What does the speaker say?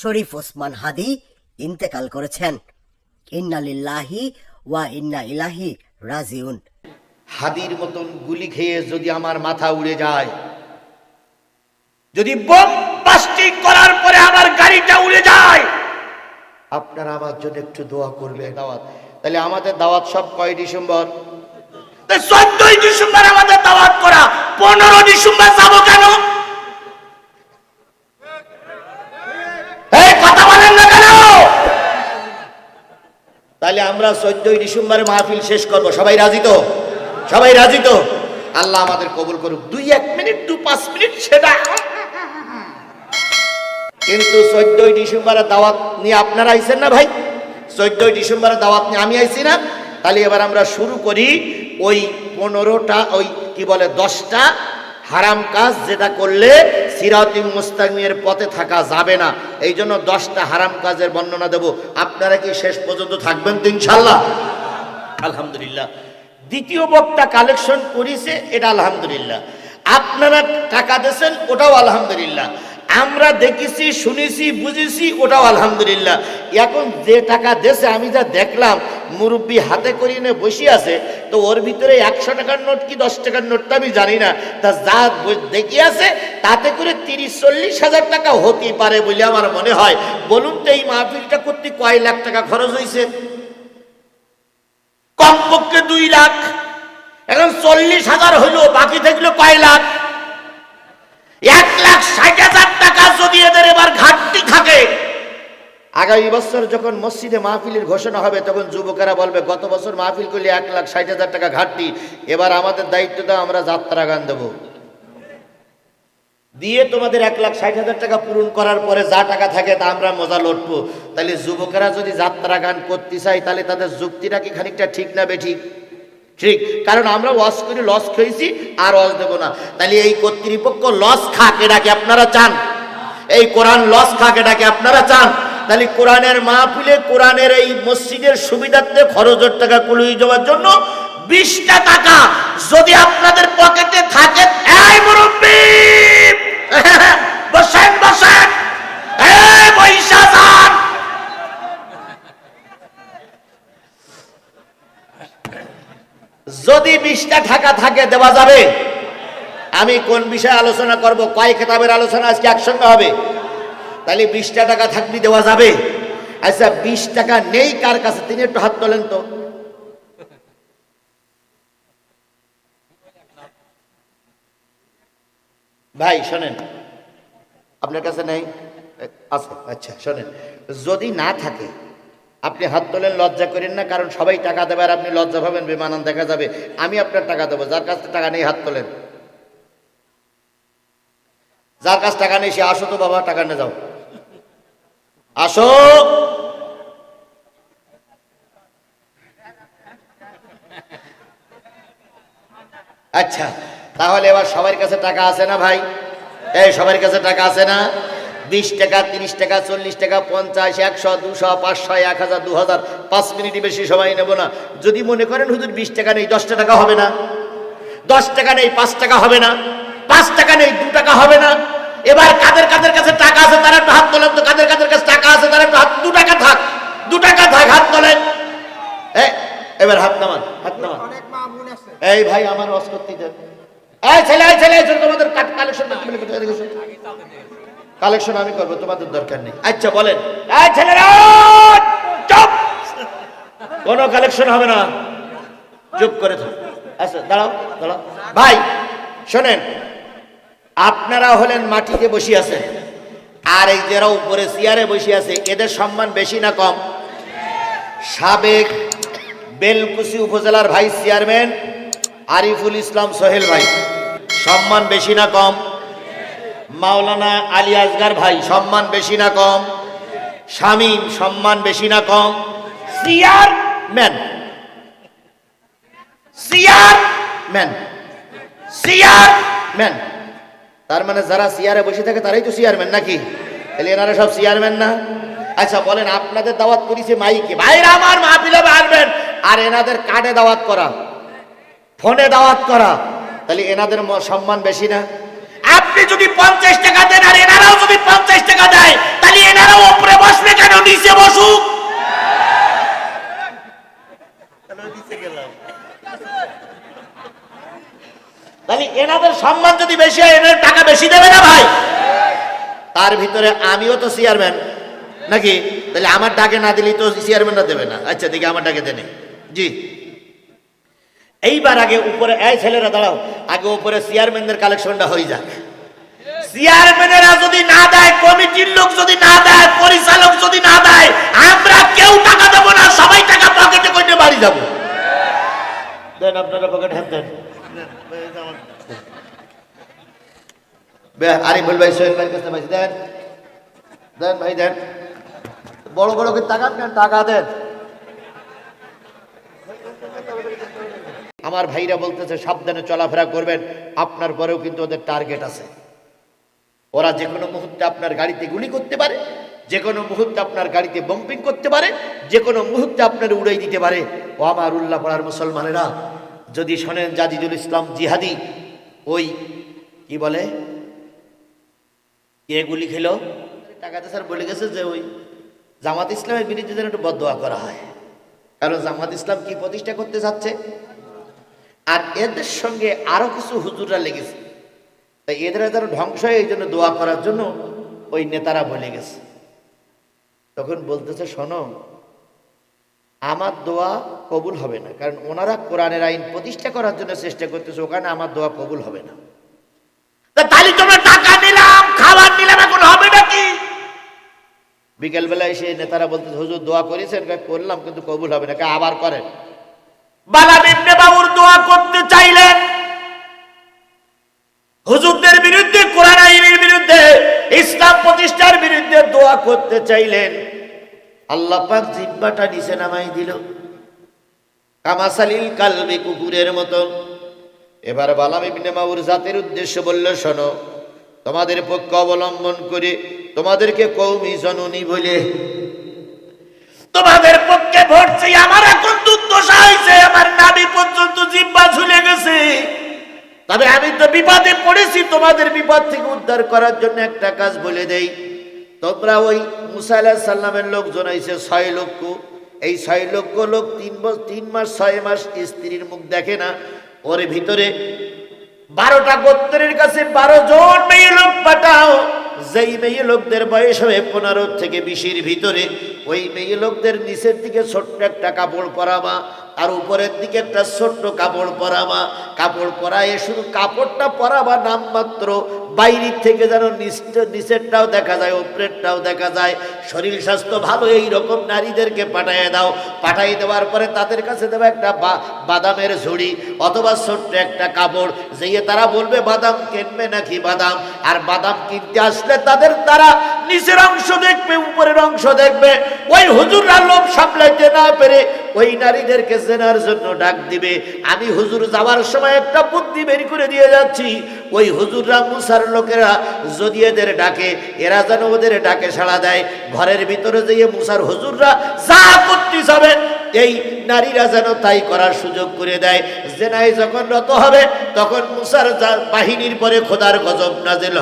শরীফ ওসমান হাদি ইন্তেকাল করেছেন। ইন্নালিল্লাহি ওয়া ইন্না ইলাহি রাজিউন। হাদির মতন গুলি খেয়ে যদি আমার মাথা উড়ে যায়, যদি বোম বাস্টিং করার পরে আমার গাড়িটা উড়ে যায়, আপনারা আমার জন্য একটু দোয়া করবে দাওয়াত। তাহলে আমাদের দাওয়াত সব কয় ডিসেম্বর? চোদ্দই ডিসেম্বর আমাদের দাওয়াত করা। পনেরো ডিসেম্বর যাব কেন এই কথা বলেন না কেন তাহলে আমরা চোদ্দই ডিসেম্বরে মাহফিল শেষ করব। সবাই রাজি তো? সবাই রাজি তো? আল্লাহ আমাদের কবুল করুক। দুই এক মিনিট, দু পাঁচ মিনিট, সেটা। কিন্তু চোদ্দই ডিসেম্বরে দাওয়াত নিয়ে আপনারা আইছেন না ভাই? চোদ্দই ডিসেম্বরে দাওয়াত নিয়ে আমি আইছি না। তাহলে এবার আমরা শুরু করি ওই পনেরোটা, ওই কি বলে দশটা হারাম কাজ যেটা করলে সিরাতি মুস্তাকিমের পথে থাকা যাবে না। এই জন্য দশটা হারাম কাজের বর্ণনা দেব। আপনারা কি শেষ পর্যন্ত থাকবেন তো ইনশাল্লাহ আলহামদুলিল্লাহ। দ্বিতীয় বক্তা কালেকশন করেছে, এটা আলহামদুলিল্লাহ। আপনারা টাকা দিয়েছেন, ওটাও আলহামদুলিল্লাহ। আমরা দেখেছি, শুনেছি, বুঝেছি, ওটাও আলহামদুলিল্লাহ। এখন যে টাকা দেশে আমি যা দেখলাম, মুরব্বী হাতে করিয়ে নিয়ে বসে আছে, তো ওর ভিতরে একশো টাকার নোট কি দশ টাকার নোটটা আমি জানি না। তা যা দেখে আছে, তাতে করে তিরিশ, চল্লিশ হাজার টাকা হতেই পারে বলে আমার মনে হয়। বলুন তো এই মাহফিলটা করতে কয় লাখ টাকা খরচ হয়েছে? কমপক্ষে দুই লাখ। এখন চল্লিশ হাজার হইল, বাকি থাকল কয় লাখ? এক লাখ ষাট হাজার টাকা যদি এদের এবার ঘাটতি থাকে, আগামী বছর যখন মসজিদে মাহফিলের ঘোষণা হবে, তখন যুবকেরা বলবে, গত বছর মাহফিল করলে এক লাখ ষাট হাজার টাকা ঘাটতি, এবার আমাদের দায়িত্ব দাও, আমরা যাত্রা গান দেবো। দিয়ে তোমাদের এক লাখ ষাট হাজার টাকা পূরণ করার পরে যা টাকা থাকে তা আমরা মজা লটবো তাহলে যুবকেরা যদি যাত্রা গান করতে চাই তাহলে তাদের যুক্তিটা কি খানিকটা ঠিক না বেঠিক ঠিক, কারণ আমরা ওয়াশ করে লস খেয়েছি, আর ওয়াশ দেবো না। তাহলে এই কর্তৃপক্ষ লস খাক এটাকে আপনারা চান? এই কোরআন লস খাক এটাকে আপনারা চান? তাহলে কোরআনের মাহফিলে, কোরআনের এই মসজিদের সুবিধার্থে খরচের টাকা কুলিয়ে যাওয়ার জন্য বিশটা টাকা যদি আপনাদের পকেটে থাকে, এই মুরব্বী! বসেন বসেন! এই পয়সা যান যদি বিশটা টাকা থাকে, দেওয়া যাবে? আমি কোন বিষয়ে আলোচনা করব? কয় খেতাবের আলোচনা আজকে একসঙ্গে হবে? তাহলে বিশটা টাকা থাকলে দেওয়া যাবে। আচ্ছা বিশ টাকা নেই কার কাছে? তিনি একটু হাত তোলেন তো। ভাই, শোনেন। আপনার কাছে নেই? আছে। আচ্ছা শোনেন। যদি না থাকে, আপনি হাত তোলেন, লজ্জা করেন না, কারণ সবাই টাকা দেবে আর আপনি লজ্জা পাবেন, বেমানান দেখা যাবে। আমি আপনার টাকা দেবো, যার কাছে টাকা নেই, হাত তোলেন। যার কাছে টাকা নেই, সে আসো তো বাবা, টাকা নিয়ে যাও। আসো। আচ্ছা তাহলে এবার সবার কাছে টাকা আছে না ভাই? এই, সবার কাছে টাকা আছে না? বিশ টাকা, তিরিশ টাকা, চল্লিশ টাকা, পঞ্চাশ, একশো, দুশো, পাঁচশো, এক হাজার, দু হাজার। পাঁচ মিনিটই বেশি সময় নেব না। যদি মনে করেন, হুজুর, বিশ টাকা নেই দশটা টাকা হবে না। দশ টাকা নেই, পাঁচ টাকা হবে না। পাঁচ টাকা নেই, দু টাকা হবে না। এবার কাদের কাদের কাছে টাকা আছে তারা একটু হাত তোলেন তো কাদের কাদের কাছে টাকা আছে তারা একটু হাত দু টাকা থাক দু টাকা থাক হাত তোলেন। এবার হাত নামান হাত নামান। এই ভাই আমার ওয়াজ করতে দেন। এই ছেলে এই ছেলে এই ছেলে, তোমাদের কালেকশন কালেকশন আমি করব তোমাদের দরকার নেই। আচ্ছা বলেন। এই ছেলেরা চুপ! কোনো কালেকশন হবে না। চুপ করে থাক। আচ্ছা দাঁড়াও দাঁড়াও। ভাই শোনেন আপনারা হলেন মাটিতে বসে আছেন। আর এই যারা উপরে চেয়ারে বসে আছে, এদের সম্মান বেশি না কম? সাবেক বেলকুচি উপজেলার ভাইস চেয়ারম্যান আরিফুল ইসলাম সোহেল ভাই, সম্মান বেশি না কম? মাওলানা আলী আসগার ভাই, সম্মান বেশি না কম? শামীম, সম্মান বেশি না কম? চেয়ারম্যান। চেয়ারম্যান। চেয়ারম্যান। তার মানে যারা সিয়ারে বসে থাকে তারাই তো চেয়ারম্যান নাকি? তাহলে এনারা সব চেয়ারম্যান না? আচ্ছা বলেন, আপনাদের দাওয়াত করেছে মাইকে? ভাইরা আমার মাহফিলে আসবেন আর এনাদের কানে দাওয়াত করা। ফোনে দাওয়াত করা। তাহলে এনাদের সম্মান বেশি না? আপনি যদি পঞ্চাশ টাকা দেন আর এনারাও যদি পঞ্চাশ টাকা দেয়, তাহলে এনারাও উপরে বসবে কেন? নিচে বসুক। গেলাম। সম্মান যদি বেশি হয় এদের টাকা বেশি দেবে না ভাই? তার ভিতরে আমিও তো চেয়ারম্যান নাকি? তাহলে আমার ডাকে না দিলেই তো চেয়ারম্যানরা দেবে না। আচ্ছা দেখি আমার ডাকে দেনে। জি। এইবার আগে উপরে, এই ছেলেরা দাঁড়াও। আগে উপরে চেয়ারম্যানদের কালেকশনটা হয়ে যাক। চেয়ারম্যানেরা যদি না দেয় কমিটির লোক যদি না দেয়, পরিচালক যদি না দেয়, আমরা কেউ টাকা দেবো না, সবাই টাকা পকেটে করে বাড়ি যাব। দেন আপনারা পকেট হাত দেন। বড় বড় টাকা দেন আমার ভাইরা বলতেছে, সাবধানে চলাফেরা করবেন, আপনার পরেও কিন্তু ওদের টার্গেট আছে। ওরা যে কোনো মুহূর্তে আপনার গাড়িতে গুলি করতে পারে, যে কোনো মুহূর্তে আপনার গাড়িতে বম্পিং করতে পারে, যে কোনো মুহূর্তে আপনার উড়াই দিতে পারে। ও আমার উল্লাহ পড়ার মুসলমানেরা যদি শোনেন জাদিদুল ইসলাম জিহাদি, ওই, কি বলে, কে গুলি খেলো? টাকাতে স্যার বলে গেছে যে ওই জামাত ইসলামের বিরুদ্ধে যেন একটু বদোয়া করা হয়। কারণ জামাত ইসলাম কি প্রতিষ্ঠা করতে যাচ্ছে? আর এদের সঙ্গে আরও কিছু হুজুররা লেগেছে। তাই এদের যেন ধ্বংস হয় এই জন্য দোয়া করার জন্য ওই নেতারা বলে গেছে। তখন বলতেছে, শোনো আমার দোয়া কবুল হবে না। কারণ ওনারা কোরআনের আইন প্রতিষ্ঠা করার জন্য চেষ্টা করতেছে, ওখানে আমার দোয়া কবুল হবে না। তাহলে তোমরা টাকা নিলাম, খাবার নিলাম, এখন হবে নাকি? বিকেলবেলা এসে নেতারা বলতে হুজুর, দোয়া করেছেন করলাম, কিন্তু কবুল হবে না। আবার করেন। বালা বাবুর দোয়া করতে চাইলেন। হুজুরদের বিরুদ্ধে, কোরআন আইনের বিরুদ্ধে, ইসলাম প্রতিষ্ঠার বিরুদ্ধে দোয়া করতে চাইলেন। আল্লাহ পাক জিব্বাটা নিচে নামাই দিল। কামাসালিল কালবে কুকুরের মতো। এবার বালাম ইবনে মাউর জাতের উদ্দেশ্য বলল, শোনো, তোমাদের পক্ষ অবলম্বন করে তোমাদেরকে কৌমি জননী বলে। তোমাদের পক্ষে চাই, আমার এখন দুর্দশা হয়েছে, আমার নাবি পর্যন্ত জিব্বা ঝুলে গেছে। তবে আমি তো বিপদে পড়েছি, তোমাদের বিপদ থেকে উদ্ধার করার জন্য একটা কাজ বলে দেই। তোমরা ওই মুসা আলাহ সাল্লামের লোকজন আইছে ছয় লক্ষ। এই ছয় লক্ষ লোক তিন বছর তিন মাস, ছয় মাস স্ত্রীর মুখ দেখে না। ওর ভিতরে বারোটা গোত্রের কাছে বারো জন মেয়ে লোক পাঠাও। যেই মেয়ে লোকদের বয়স হবে পনেরো থেকে বিশের ভিতরে, ওই মেয়ে লোকদের নিচের দিকে ছোট্ট একটা কাপড় পরামা আর উপরের দিকে একটা ছোট্ট কাপড় পরামা কাপড় পরায় শুধু কাপড়টা পরাবা নামমাত্র। বাইরের থেকে যেন নিচ- নিচেরটাও দেখা যায়, উপরেরটাও দেখা যায়। শরীর স্বাস্থ্য ভালো এই রকম নারীদেরকে পাঠিয়ে দাও। পাঠিয়ে দেওয়ার পরে তাদের কাছে দেবে একটা বাদামের ঝুড়ি অথবা ছোট্ট একটা কাপড়। যেয়ে তারা বলবে, বাদাম কিনবে নাকি বাদাম? আর বাদাম কিনতে আসলে তাদের তারা নিচের অংশ দেখবে, উপরের অংশ দেখবে। ওই হুজুররা লোভ সামলাইতে না পেরে ওই নারীদেরকে চেনার জন্য ডাক দিবে। আমি হুজুর যাওয়ার সময় একটা বুদ্ধি বের করে দিয়ে যাচ্ছি। ওই হুজুররা, মুসার লোকেরা যদি এদের ডাকে, এরা যেন ওদের ডাকে সাড়া দেয়। ঘরের ভিতরে যেয়ে মুসার হুজুররা যা করতে যাবে, এই নারীরা যেন তাই করার সুযোগ করে দেয়। জেনাই যখন রত হবে, তখন মুসার বাহিনীর পরে খোদার গজব নাজেল